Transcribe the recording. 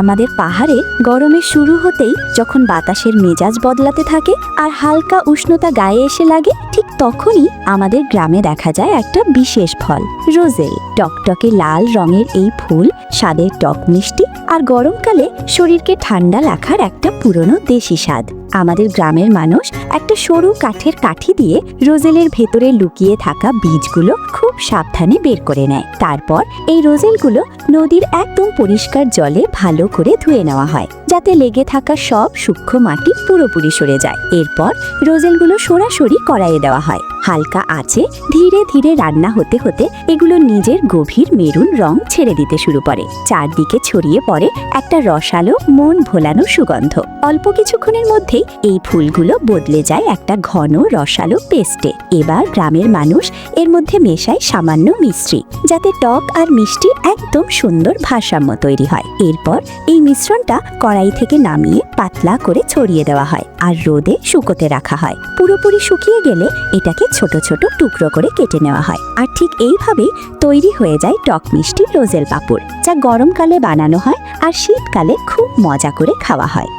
আমাদের পাহাড়ে গরমে শুরু হতেই যখন বাতাসের মেজাজ বদলাতে থাকে আর হালকা উষ্ণতা গায়ে এসে লাগে, ঠিক তখনই আমাদের গ্রামে দেখা যায় একটা বিশেষ ফল, রোজেল। টকটকে লাল রঙের এই ফুল স্বাদের টক মিষ্টি আর গরমকালে শরীরকে ঠান্ডা রাখার একটা পুরনো দেশি স্বাদ। আমাদের গ্রামের মানুষ একটা সরু কাঠের কাঠি দিয়ে রোজেলের ভেতরে লুকিয়ে থাকা বীজগুলো খুব সাবধানে বের করে নেয়। তারপর এই রোজেলগুলো নদীর একদম পরিষ্কার জলে ভালো করে ধুয়ে নেওয়া হয়, যাতে লেগে থাকা সব সূক্ষ্ম মাটি পুরোপুরি সরে যায়। এরপর রোজেলগুলো সরাসরি কড়াইয়ে দেওয়া হয়। হালকা আঁচে ধীরে ধীরে রান্না হতে হতে এগুলো নিজের গভীর মেরুন রং ছেড়ে দিতে শুরু করে। চারদিকে ছড়িয়ে পড়ে একটা রসালো, মন ভোলানো সুগন্ধ। অল্প কিছুক্ষণের মধ্যেই এই ফুলগুলো বদলে যায় একটা ঘন রসালো পেস্টে। এবার গ্রামের মানুষ এর মধ্যে মেশায় সামান্য মিশ্রি, যাতে টক আর মিষ্টি একদম সুন্দর ভারসাম্য তৈরি হয়। এরপর এই মিশ্রণটা কড়াই থেকে নামিয়ে পাতলা করে ছড়িয়ে দেওয়া হয় আর রোদে শুকোতে রাখা হয়। পুরোপুরি শুকিয়ে গেলে এটাকে ছোট ছোট টুকরো করে কেটে নেওয়া হয়। আর ঠিক এইভাবেই তৈরি হয়ে যায় টক মিষ্টি রোজেল পাপড়, যা গরমকালে বানানো হয় আর শীতকালে খুব মজা করে খাওয়া হয়।